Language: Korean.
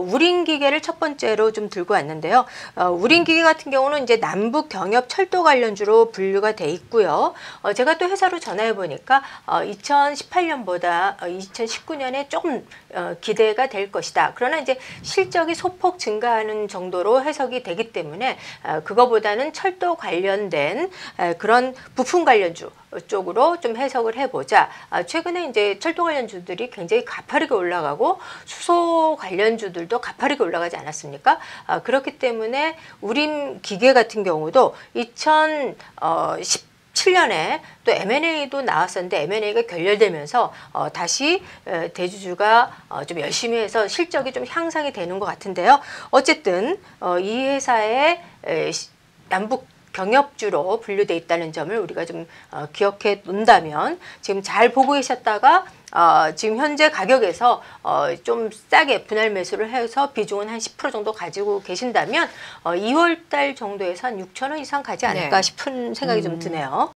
우린 기계를 첫 번째로 좀 들고 왔는데요. 어, 우린 기계 같은 경우는 이제 남북 경협 철도 관련주로 분류가 돼 있고요. 어, 제가 또 회사로 전화해 보니까 어, 2018년보다 2019년에 조금 어, 기대가 될 것이다. 그러나 이제 실적이 소폭 증가하는 정도로 해석이 되기 때문에 어, 그거보다는 철도 관련된 에, 그런 부품 관련주 쪽으로 좀 해석을 해보자. 아, 최근에 이제 철도 관련주들이 굉장히 가파르게 올라가고 수소 관련주들도 가파르게 올라가지 않았습니까? 아, 그렇기 때문에 우림 기계 같은 경우도 2010 7년에 또 M&A도 나왔었는데 M&A가 결렬되면서 어, 다시 에, 대주주가 어, 좀 열심히 해서 실적이 좀 향상이 되는 것 같은데요. 어쨌든 어, 이 회사의 남북 경협주로 분류돼 있다는 점을 우리가 좀 어, 기억해 놓는다면 지금 잘 보고 계셨다가 어, 지금 현재 가격에서 어, 좀 싸게 분할 매수를 해서 비중은 한 10% 정도 가지고 계신다면 어, 2월 달 정도에서 한 6천 원 이상 가지 않을까 네. 싶은 생각이 좀 드네요.